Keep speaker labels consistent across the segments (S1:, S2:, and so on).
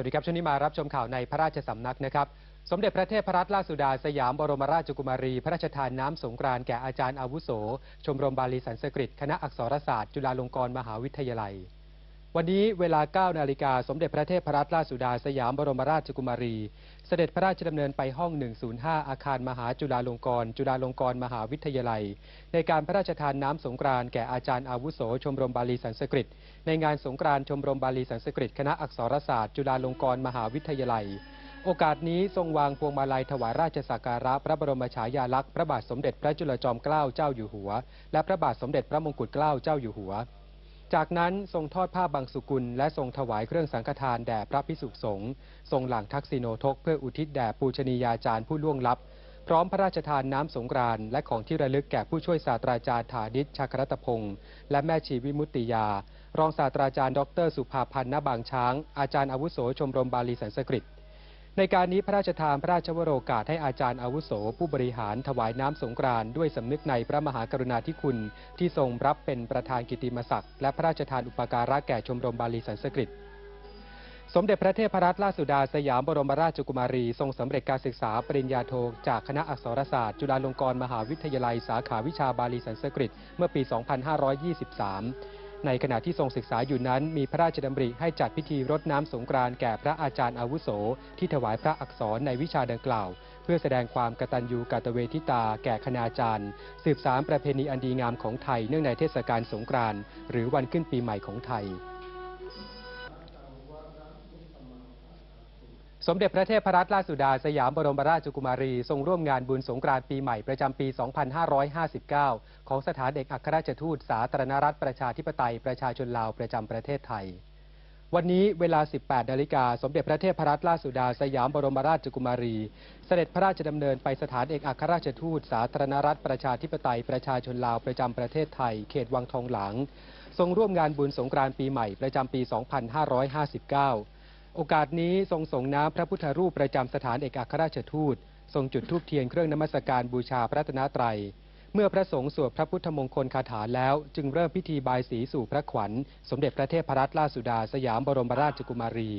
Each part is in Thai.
S1: วัสดีครับช่วงนี้มารับชมข่าวในพระราชสำนักนะครับ สมเด็จพระเทพรัตนราชสุดาสยามบรมราชกุมารี พระราชทานน้ำสงกรานแก่อาจารย์อาวุโส ชมรมบาลีสันสกฤต คณะอักษรศาสตร์ จุฬาลงกรณ์มหาวิทยาลัย วันนี้เวลา 9 นาฬิกา สมเด็จพระเทพรัตนราชสุดาสยามบรมราชกุมารี เสด็จพระราชดำเนินไปห้อง 105 อาคารมหาจุฬาลงกรณ์ จุฬาลงกรณ์มหาวิทยาลัย ในการพระราชทานน้ำสงกรานต์แก่อาจารย์อาวุโส ชมรมบาลีสันสกฤต ในงานสงกรานต์ชมรมบาลีสันสกฤต คณะอักษรศาสตร์ จุฬาลงกรณ์มหาวิทยาลัย โอกาสนี้ทรงวางพวงมาลัยถวายราชสักการะพระบรมฉายาลักษณ์พระบาทสมเด็จพระจุลจอมเกล้าเจ้าอยู่หัว และพระบาทสมเด็จพระมงกุฎเกล้าเจ้าอยู่หัว จากนั้นทรงทอดผ้าบางสุกุล และทรงถวายเครื่องสังฆทานแด่พระพิสุสงฆ์ทรงหลังทักษิโนทกเพื่ออุทิศแด่ปูชนียาจารย์ผู้ล่วงลับ พร้อมพระราชทานน้ำสงกรานและของที่ระลึกแก่ผู้ช่วยศาสตราจารย์ถาดิษชาครัตพงศ์และแม่ชีวิมุตติยา รองศาสตราจารย์ดร สุภาพันธ์ณบางช้าง อาจารย์อาวุโสชมรมบาลีสันสกฤต ในการนี้พระราชทานพระราชวโรกาสให้อาจารย์อาวุโส ผู้บริหารถวายน้ำสงกรานด้วยสำนึกในพระมหากรุณาธิคุณ ที่ทรงรับเป็นประธานกิตติมศักดิ์และพระราชทานอุปการะแก่ชมรมบาลีสันสกฤต สมเด็จพระเทพรัตนราชสุดาสยามบรมราชกุมารี ทรงสำเร็จการศึกษาปริญญาโทจากคณะอักษรศาสตร์ จุฬาลงกรณ์มหาวิทยาลัยสาขาวิชาบาลีสันสกฤต เมื่อปี 2523 ในขณะที่ทรงศึกษาอยู่นั้น มีพระราชดำริให้จัดพิธีรดน้ำสงกรานแก่พระอาจารย์อาวุโส ที่ถวายพระอักษรในวิชาดังกล่าว เพื่อแสดงความกตัญญูกตเวทิตาแก่คณาจารย์ สืบสารประเพณีอันดีงามของไทยเนื่องในเทศกาลสงกรานต์หรือวันขึ้นปีใหม่ของไทย สมเด็จพระเทพรัตนราชสุดาสยามบรมราชกุมารี ทรงร่วมงานบุญสงกรานต์ปีใหม่ประจำปี 2559 ของสถานเอกอัครราชทูตสาธารณรัฐประชาธิปไตยประชาชนลาวประจำประเทศไทย วันนี้เวลา 18 นาฬิกา สมเด็จพระเทพรัตนราชสุดาสยามบรมราชกุมารี เสด็จพระราชดำเนินไปสถานเอกอัครราชทูตสาธารณรัฐประชาธิปไตยประชาชนลาวประจำประเทศไทย เขตวังทองหลาง ทรงร่วมงานบุญสงกรานต์ปีใหม่ประจำปี 2559 โอกาสนี้ทรงส่งน้ำพระพุทธรูปประจำสถานเอกอัครราชทูต ทรงจุดธูปเทียนเครื่องนมัสการบูชาพระตนตรัย เมื่อพระสงฆ์สวดพระพุทธมงคลคาถาแล้ว จึงเริ่มพิธีบายสีสู่พระขวัญ สมเด็จพระเทพรัตนราชสุดาสยามบรมราชกุมารี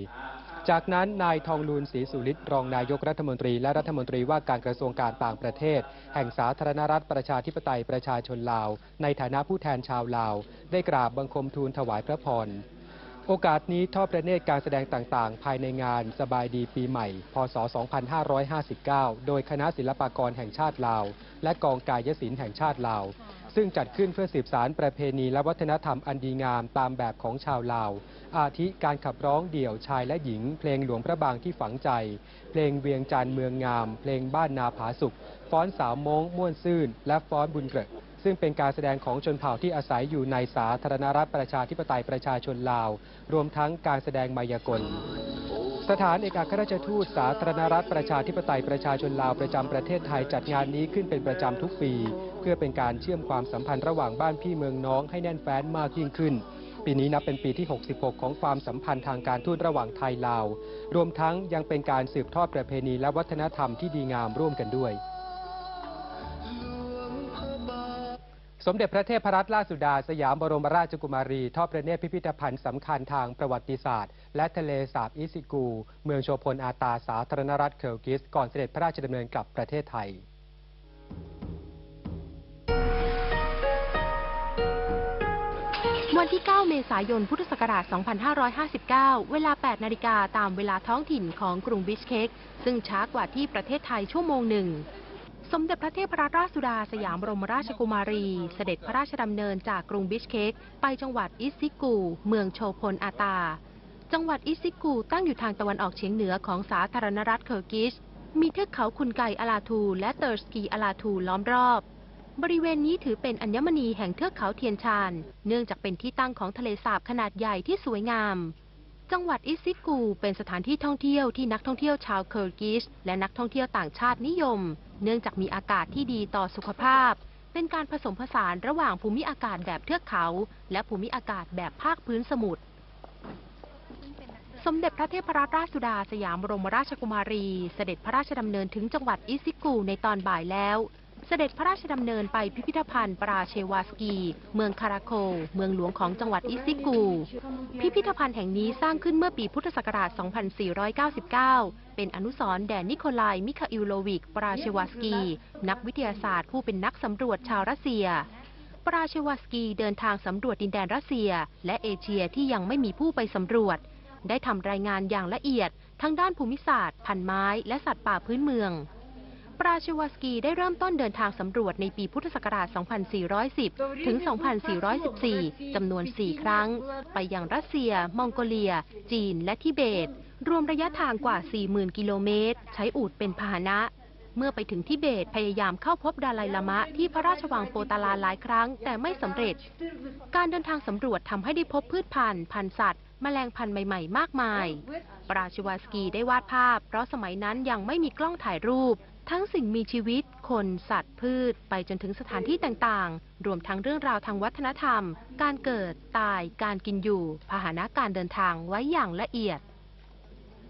S1: จากนั้นนายทองลูนศรีสุริตรองนายกรัฐมนตรีและรัฐมนตรีว่าการกระทรวงการต่างประเทศ แห่งสาธารณรัฐประชาธิปไตยประชาชนลาว ในฐานะผู้แทนชาวลาว ได้กราบบังคมทูลถวายพระพร โอกาสนี้ทอดพระเนตรการแสดงต่างๆ ภายในงานสบายดีปีใหม่ พศ 2559 โดยคณะศิลปากรแห่งชาติลาว และกองกายศิลป์แห่งชาติลาว ซึ่งจัดขึ้นเพื่อสืบสารประเพณีและวัฒนธรรมอันดีงามตามแบบของชาวลาว อาทิการขับร้องเดี่ยวชายและหญิง เพลงหลวงพระบางที่ฝังใจ เพลงเวียงจันทร์เมืองงาม เพลงบ้านนาผาสุกฟ้อนสาวมงม่วนซื่น และฟ้อนบุญเกรด ซึ่งเป็นการแสดงของชนเผ่าที่อาศัยอยู่ในสาธารณรัฐประชาธิปไตยประชาชนลาว รวมทั้งการแสดงมายากล สถานเอกอัครราชทูตสาธารณรัฐประชาธิปไตยประชาชนลาวประจำประเทศไทยจัดงานนี้ขึ้นเป็นประจำทุกปี เพื่อเป็นการเชื่อมความสัมพันธ์ระหว่างบ้านพี่เมืองน้องให้แน่นแฟ้นมากยิ่งขึ้นปีนี้นับเป็นปีที่ 66 ของความสัมพันธ์ทางการทูตระหว่างไทยลาว รวมทั้งยังเป็นการสืบทอดประเพณีและวัฒนธรรมที่ดีงามร่วมกันด้วย สมเด็จพระเทพรัตนราชสุดาสยามบรมราชกุมารี ทอดพระเนตรพิพิธภัณฑ์สำคัญทางประวัติศาสตร์ และทะเลสาบอิซิกู เมืองโชพลอาตาสาธารณรัฐเคิร์กิส ก่อนเสด็จพระราชดำเนินกลับประเทศไทย
S2: วันที่ 9 เมษายน พุทธศักราช 2559 เวลา 8 นาฬิกาตามเวลาท้องถิ่นของกรุงบิชเคกซึ่งช้ากว่าที่ประเทศไทยชั่วโมงหนึ่ง สมเด็จพระเทพรัตนราชสุดาสยามบรมราชกุมารี เสด็จพระราชดำเนินจากกรุงบิชเคกไปจังหวัดอิซิกู เมืองโชพลอาตา จังหวัดอิซิกูตั้งอยู่ทางตะวันออกเฉียงเหนือของสาธารณรัฐเคิร์กิสมีเทือกเขาคุนไกอาลาทู และเตอร์สกีอาลาทูล้อมรอบ บริเวณนี้ถือเป็นอัญมณีแห่งเทือกเขาเทียนชาน เนื่องจากเป็นที่ตั้งของทะเลสาบขนาดใหญ่ที่สวยงามจังหวัดอิซิกู เป็นสถานที่ท่องเที่ยวที่นักท่องเที่ยวชาวเคิร์กิสและนักท่องเที่ยวต่างชาตินิยม เนื่องจากมีอากาศที่ดีต่อสุขภาพ เป็นการผสมผสานระหว่างภูมิอากาศแบบเทือกเขา และภูมิอากาศแบบภาคพื้นสมุทรสมเด็จพระเทพรัตนราชสุดาสยามบรมราชกุมารี เสด็จพระราชดำเนินถึงจังหวัดอิซิกูในตอนบ่ายแล้ว เสด็จพระราชดำเนินไปพิพิธภัณฑ์ปราเชวาสกี เมืองคาราโค เมืองหลวงของจังหวัดอิซิกู พิพิธภัณฑ์แห่งนี้สร้างขึ้นเมื่อปีพุทธศักราช 2499 เป็นอนุสรณ์แด่นิโคลาย มิคาอิลโลวิก ปราเชวาสกี นักวิทยาศาสตร์ผู้เป็นนักสำรวจชาวรัสเซีย ปราเชวาสกีเดินทางสำรวจดินแดนรัสเซีย และเอเชียที่ยังไม่มีผู้ไปสำรวจ ได้ทำรายงานอย่างละเอียดทั้งด้านภูมิศาสตร์ พันไม้ และสัตว์ป่าพื้นเมือง ปราชวาสกีได้เริ่มต้นเดินทางสำรวจในปีพุทธศักราช 2410 ถึง 2414 จำนวน 4 ครั้ง ไปยังรัสเซีย มองโกเลีย จีน และทิเบต รวมระยะทางกว่า 40,000 กิโลเมตร ใช้อูฐเป็นพาหนะ เมื่อไปถึงทิเบตพยายามเข้าพบดาไลลามะที่พระราชวังโปตาลาหลายครั้ง แต่ไม่สำเร็จ การเดินทางสำรวจทำให้ได้พบพืชพันธุ์พันธุ์สัตว์แมลงพันธุ์ใหม่ๆ มากมาย ปราชวาสกีได้วาดภาพ เพราะสมัยนั้นยังไม่มีกล้องถ่ายรูป ทั้งสิ่งมีชีวิต คน สัตว์ พืช ไปจนถึงสถานที่ต่างๆ รวมทั้งเรื่องราวทางวัฒนธรรม การเกิด ตาย การกินอยู่ พาหนะการเดินทางไว้อย่างละเอียด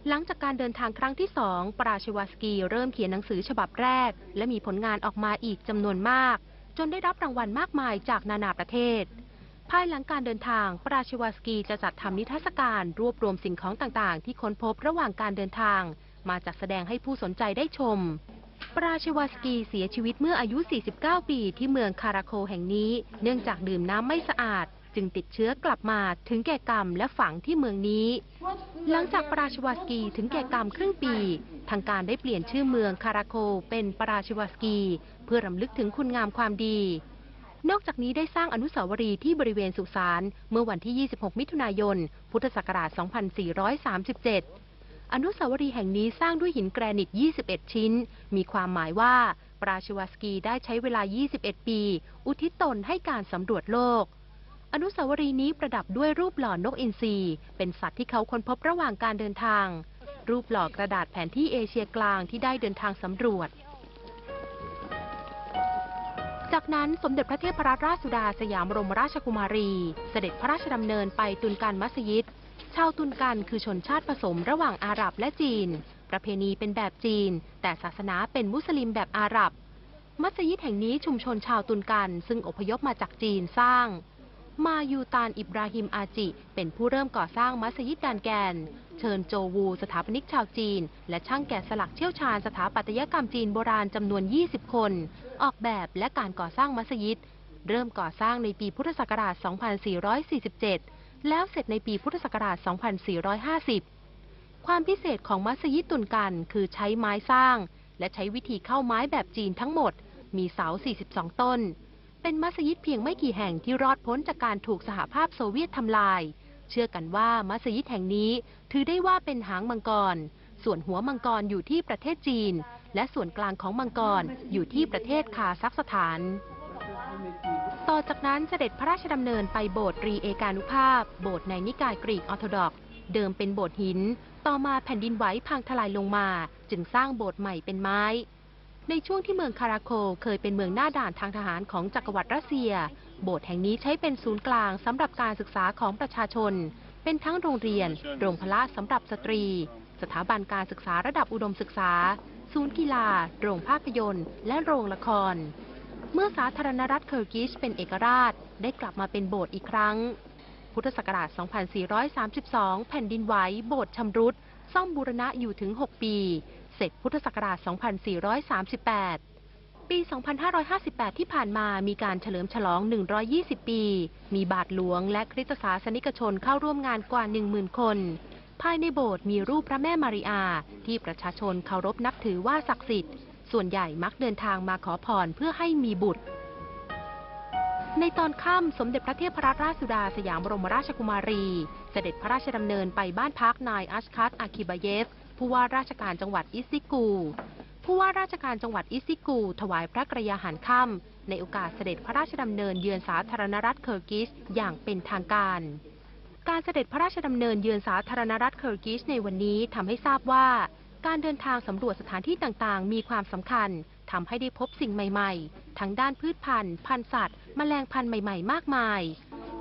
S2: หลังจากการเดินทางครั้งที่สองปราชิวสกีเริ่มเขียนหนังสือฉบับแรก และมีผลงานออกมาอีกจำนวนมาก จนได้รับรางวัลมากมายจากนานาประเทศ ภายหลังการเดินทาง ปราชิวสกีจะจัดทำนิทรรศการรวบรวมสิ่งของต่างๆ ที่ค้นพบระหว่างการเดินทาง มาจัดแสดงให้ผู้สนใจได้ชม ปราชวาสกีเสียชีวิตเมื่ออายุ 49 ปีที่เมืองคาราโคแห่งนี้ เนื่องจากดื่มน้ำไม่สะอาด จึงติดเชื้อกลับมาถึงแก่กรรมและฝังที่เมืองนี้ หลังจากปราชวาสกีถึงแก่กรรมครึ่งปี ทางการได้เปลี่ยนชื่อเมืองคาราโคเป็นปราชวาสกี เพื่อรำลึกถึงคุณงามความดีนอกจากนี้ได้สร้างอนุสาวรีย์ที่บริเวณสุสานเมื่อวันที่ 26 มิถุนายน พุทธศักราช 2437 อนุสาวรีย์แห่งนี้สร้างด้วยหินแกรนิต 21 ชิ้น มีความหมายว่า ปราชิวสกีได้ใช้เวลา 21 ปี อุทิศตนให้การสำรวจโลก อนุสาวรีย์นี้ประดับด้วยรูปหล่อนกอินทรีเป็นสัตว์ที่เขาค้นพบระหว่างการเดินทาง รูปหล่อกระดาษแผนที่เอเชียกลางที่ได้เดินทางสำรวจ จากนั้นสมเด็จพระเทพรัตนราชสุดาสยามบรมราชกุมารี เสด็จพระราชดำเนินไปตุนกันมัสยิด ชาวตุนกันคือชนชาติผสมระหว่างอาหรับและจีน ประเพณีเป็นแบบจีน แต่ศาสนาเป็นมุสลิมแบบอาหรับ มัสยิดแห่งนี้ชุมชนชาวตุนกันซึ่งอพยพมาจากจีนสร้าง มายูตานอิบราฮิมอาจิ เป็นผู้เริ่มก่อสร้างมัสยิดดานแกน เชิญโจวู สถาปนิกชาวจีน และช่างแกะสลักเชี่ยวชาญสถาปัตยกรรมจีนโบราณจำนวน 20 คน ออกแบบและการก่อสร้างมัสยิด เริ่มก่อสร้างในปีพุทธศักราช 2447 แล้วเสร็จในปีพุทธศักราช 2450 ความพิเศษของมัสยิดตุนกันคือใช้ไม้สร้าง และใช้วิธีเข้าไม้แบบจีนทั้งหมด มีเสา 42 ต้น เป็นมัสยิดเพียงไม่กี่แห่งที่รอดพ้นจากการถูกสหภาพโซเวียตทำลาย เชื่อกันว่ามัสยิดแห่งนี้ถือได้ว่าเป็นหางมังกร ส่วนหัวมังกรอยู่ที่ประเทศจีน และส่วนกลางของมังกรอยู่ที่ประเทศคาซัคสถาน ต่อจากนั้นเสด็จพระราชดำเนินไปโบสถ์รีเอกานุภาพ โบสถ์ในนิกายกรีกออร์โธดอกซ์เดิมเป็นโบสถ์หิน ต่อมาแผ่นดินไหวพังทลายลงมา จึงสร้างโบสถ์ใหม่เป็นไม้ ในช่วงที่เมืองคาราโคเคยเป็นเมืองหน้าด่านทางทหารของจักรวรรดิรัสเซีย โบสถ์แห่งนี้ใช้เป็นศูนย์กลางสำหรับการศึกษาของประชาชน เป็นทั้งโรงเรียน โรงพละสำหรับสตรี สถาบันการศึกษาระดับอุดมศึกษา ศูนย์กีฬา โรงภาพยนตร์ และโรงละคร เมื่อสาธารณรัฐเคิร์กิชเป็นเอกราชได้กลับมาเป็นโบสถ์อีกครั้ง พุทธศักราช 2432 แผ่นดินไหวโบสถ์ชำรุด ซ่อมบูรณะอยู่ถึง 6 ปี เสร็จพุทธศักราช 2438 ปี 2558 ที่ผ่านมามีการเฉลิมฉลอง 120 ปี มีบาทหลวงและคริสตศาสนิกชนเข้าร่วมงานกว่า 10,000 คน ภายในโบสถ์มีรูปพระแม่มาริอา ที่ประชาชนเคารพนับถือว่าศักดิ์สิทธิ์ ส่วนใหญ่มักเดินทางมาขอพรเพื่อให้มีบุตร ในตอนค่ำสมเด็จพระเทพรัตนราชสุดาสยามบรมราชกุมารี เสด็จพระราชดำเนินไปบ้านพักนายอัชคัตอาคิบาเยฟ ผู้ว่าราชการจังหวัดอิซิกู ผู้ว่าราชการจังหวัดอิซิกู ถวายพระกรยาหารค่ำในโอกาสเสด็จพระราชดำเนินเยือนสาธารณรัฐเคิร์กิสอย่างเป็นทางการการเสด็จพระราชดำเนินเยือนสาธารณรัฐเคิร์กิสในวันนี้ทำให้ทราบว่า การเดินทางสำรวจสถานที่ต่างๆ มีความสำคัญทำให้ได้พบสิ่งใหม่ ๆ ทั้งด้านพืชพันธุ์ พันธุ์สัตว์แมลงพันธุ์ใหม่ ๆ มากมาย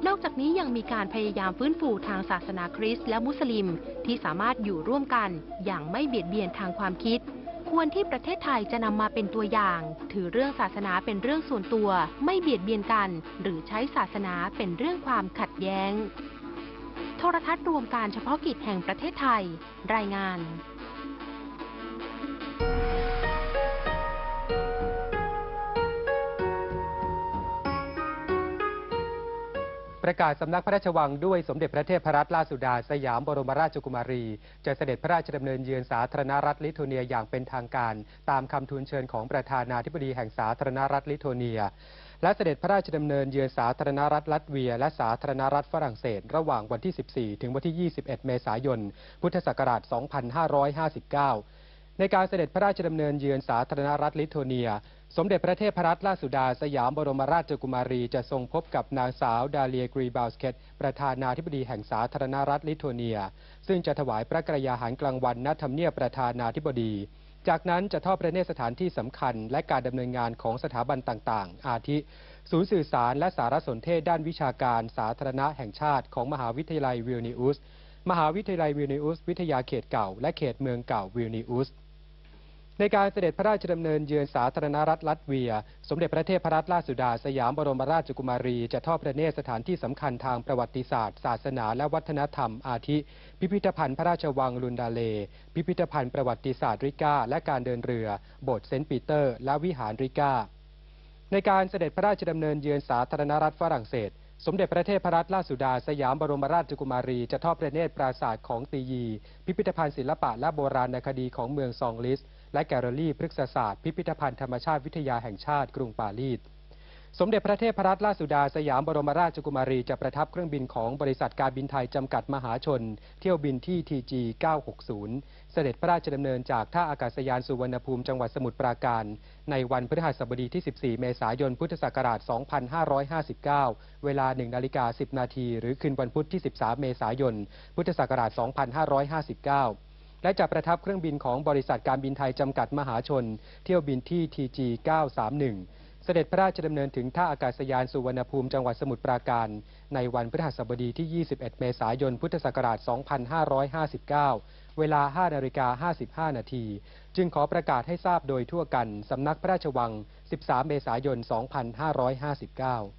S2: นอกจากนี้ยังมีการพยายามฟื้นฟูทางศาสนาคริสต์และมุสลิม ที่สามารถอยู่ร่วมกันอย่างไม่เบียดเบียนทางความคิด ควรที่ประเทศไทยจะนำมาเป็นตัวอย่าง ถือเรื่องศาสนาเป็นเรื่องส่วนตัว ไม่เบียดเบียนกัน หรือใช้ศาสนาเป็นเรื่องความขัดแย้ง โทรทัศน์รวมการเฉพาะกิจแห่งประเทศไทย รายงาน
S1: ประกาศสำนักพระราชวังด้วยสมเด็จพระเทพรัตนราชสุดาสยามบรมราชกุมารี จะเสด็จพระราชดำเนินเยือนสาธารณรัฐลิทัวเนียอย่างเป็นทางการ ตามคำทูลเชิญของประธานาธิบดีแห่งสาธารณรัฐลิทัวเนีย และเสด็จพระราชดำเนินเยือนสาธารณรัฐลัตเวีย และสาธารณรัฐฝรั่งเศส ระหว่างวันที่ 14 ถึงวันที่ 21 เมษายน พุทธศักราช 2559 ในการเสด็จพระราชดำเนินเยือนสาธารณรัฐลิทัวเนีย สมเด็จพระเทพรัตนราชสุดาสยามบรมราชกุมารีจะทรงพบกับนางสาวดาเลียกรีบาสเคตประธานาธิบดีแห่งสาธารณรัฐลิทัวเนีย ซึ่งจะถวายพระกรยาหารกลางวันณทำเนียบประธานาธิบดี จากนั้นจะทอดพระเนตรสถานที่สำคัญ และการดำเนินงานของสถาบันต่างๆ อาทิ ศูนย์สื่อสารและสารสนเทศด้านวิชาการสาธารณะแห่งชาติของมหาวิทยาลัยวิลนิอุสมหาวิทยาลัยวิลนิอุสวิทยาเขตเก่า และเขตเมืองเก่าวิลนิอุส ในการเสด็จพระราชดำเนินเยือนสาธารณรัฐลัตเวีย สมเด็จพระเทพรัตนราชสุดาสยามบรมราชกุมารี จะทอดพระเนตรสถานที่สำคัญทางประวัติศาสตร์ ศาสนาและวัฒนธรรมอาทิ พิพิธภัณฑ์พระราชวังลุนดาเล พิพิธภัณฑ์ประวัติศาสตร์ริก้า และการเดินเรือ โบสถ์เซนต์ปีเตอร์ และวิหารริก้า ในการเสด็จพระราชดำเนินเยือนสาธารณรัฐฝรั่งเศสสมเด็จพระเทพรัตนราชสุดาสยามบรมราชกุมารี จะทอดพระเนตรปราสาทของตียี พิพิธภัณฑ์ศิลปะและโบราณคดีของเมืองซองลิส และแกลเลอรี่พฤกษศาสตร์พิพิธภัณฑ์ธรรมชาติวิทยาแห่งชาติกรุงปารีสสมเด็จพระเทพรัตนราชสุดาสยามบรมราชกุมารีจะประทับเครื่องบินของบริษัทการบินไทยจำกัดมหาชน เที่ยวบินที่ TG 960 เสด็จพระราชดำเนินจากท่าอากาศยานสุวรรณภูมิจังหวัดสมุทรปราการ ในวันพฤหัสบดีที่ 14 เมษายน พุทธศักราช 2559 เวลา 1 นาฬิกา 10 นาที หรือคืนวันพุธที่ 13 เมษายน พุทธศักราช 2559 และจะประทับเครื่องบินของบริษัทการบินไทยจำกัดมหาชน เที่ยวบินที่ TG 931 เสด็จพระราชดำเนินถึงท่าอากาศยานสุวรรณภูมิจังหวัดสมุทรปราการ ในวันพฤหัสบดีที่ 21 เมษายน พุทธศักราช 2559 เวลา 5 นาฬิกา 55 นาที จึงขอประกาศให้ทราบโดยทั่วกัน สำนักพระราชวัง 13 เมษายน 2559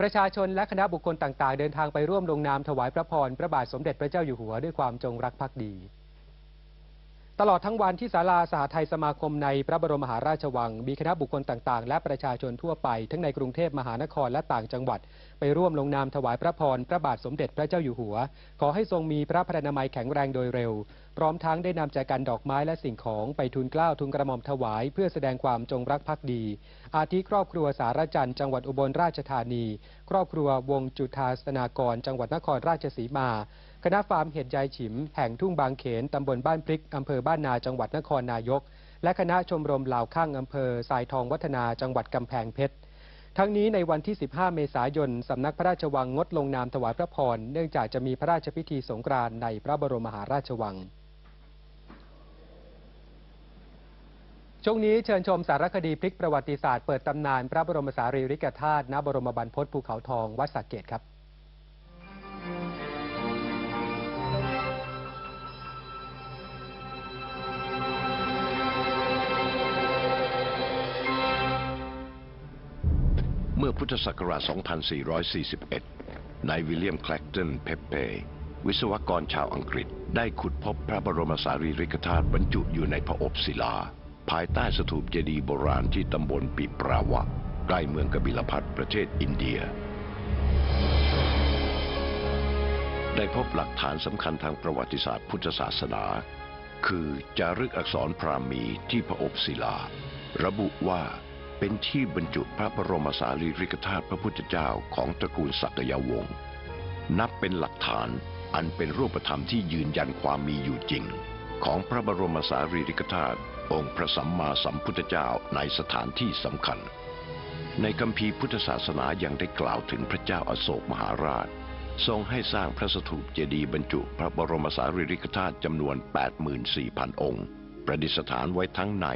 S1: ประชาชนและคณะบุคคลต่าง ๆ เดินทางไปร่วมลงนามถวายพระพร พระบาทสมเด็จพระเจ้าอยู่หัวด้วยความจงรักภักดี ตลอดทั้งวันที่ศาลาสหไทยสมาคมในพระบรมมหาราชวัง มีคณะบุคคลต่างๆ และประชาชนทั่วไป ทั้งในกรุงเทพมหานครและต่างจังหวัด ไปร่วมลงนามถวายพระพร พระบาทสมเด็จพระเจ้าอยู่หัว ขอให้ทรงมีพระพรรณนามัยแข็งแรงโดยเร็ว พร้อมทั้งได้นำแจกันดอกไม้และสิ่งของไปทูลเกล้าทูลกระหม่อมถวาย เพื่อแสดงความจงรักภักดี อาทิครอบครัวสารจันทร์จังหวัดอุบลราชธานี ครอบครัววงจุธาสนากร จังหวัดนครราชสีมา คณะฟาร์มเห็ดยายฉิม แห่งทุ่งบางเขนตำบลบ้านพริกอำเภอบ้านนาจังหวัดนครนายก และคณะชมรมเหล่าข้างอำเภอทรายทองวัฒนาจังหวัดกำแพงเพชรทั้งนี้ในวันที่ 15 เมษายน สำนักพระราชวังงดลงนามถวายพระพร เนื่องจากจะมีพระราชพิธีสงกรานต์ในพระบรมมหาราชวัง ช่วงนี้เชิญชมสารคดีพลิกประวัติศาสตร์เปิดตำนานพระบรมสารีริกธาตุณบรมบรรพตภูเขาทองวัดสระเกตครับ
S3: มื่อพุทธศักราช 2441 นายวิลเลียมแคลกตันเพปเป วิศวกรชาวอังกฤษ ได้ขุดพบพระบรมสารีริกธาตุบรรจุอยู่ในพระอบศิลา ภายใต้สถูปเจดีย์โบราณที่ตำบลปิปราวะ ใกล้เมืองกบิลพัทประเทศอินเดีย ได้พบหลักฐานสำคัญทางประวัติศาสตร์พุทธศาสนา คือจารึกอักษรพราหมีที่พระอบศิลา ระบุว่า เป็นที่บรรจุพระบรมสารีริกธาตุพระพุทธเจ้าของตระกูลสักยวงศ์นับเป็นหลักฐานอันเป็นรูปธรรมที่ยืนยันความมีอยู่จริง ของพระบรมสารีริกธาตุองค์พระสัมมาสัมพุทธเจ้าในสถานที่สำคัญ ในคัมภีร์พุทธศาสนายังได้กล่าวถึงพระเจ้าอโศกมหาราช ทรงให้สร้างพระสถูปเจดีย์บรรจุพระบรมสารีริกธาตุจำนวน 84,000 องค์ ประดิษฐานไว้ทั้งใน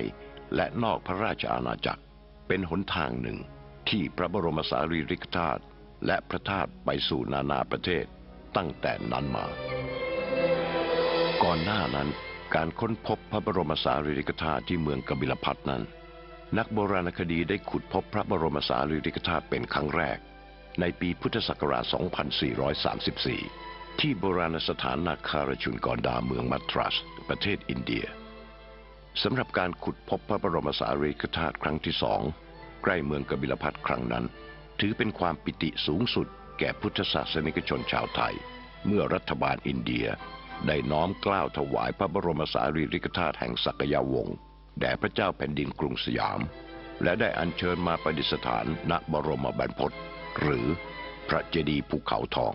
S3: และนอกพระราชอาณาจักร เป็นหนทางหนึ่งที่พระบรมสารีริกธาตุและพระธาตุไปสู่นานาประเทศตั้งแต่นั้นมา ก่อนหน้านั้นการค้นพบพระบรมสารีริกธาตุที่เมืองกบิลพัทนั้น นักโบราณคดีได้ขุดพบพระบรมสารีริกธาตุเป็นครั้งแรก ในปีพุทธศักราช 2434 ที่โบราณสถานนาคารชุนกอนดาเมืองมัตรัส ประเทศอินเดีย สำหรับการขุดพบพระบรมสารีริกธาตุครั้งที่สองใกล้เมืองกบิลพัทครั้งนั้น ถือเป็นความปิติสูงสุด แก่พุทธศาสนิกชนชาวไทย เมื่อรัฐบาลอินเดียได้น้อมกล้าวถวายพระบรมสารีริกธาตุแห่งศักยวงศ์แด่พระเจ้าแผ่นดินกรุงสยาม และได้อัญเชิญมาประดิษฐานณบรมบรรพตหรือพระเจดีย์ภูเขาทอง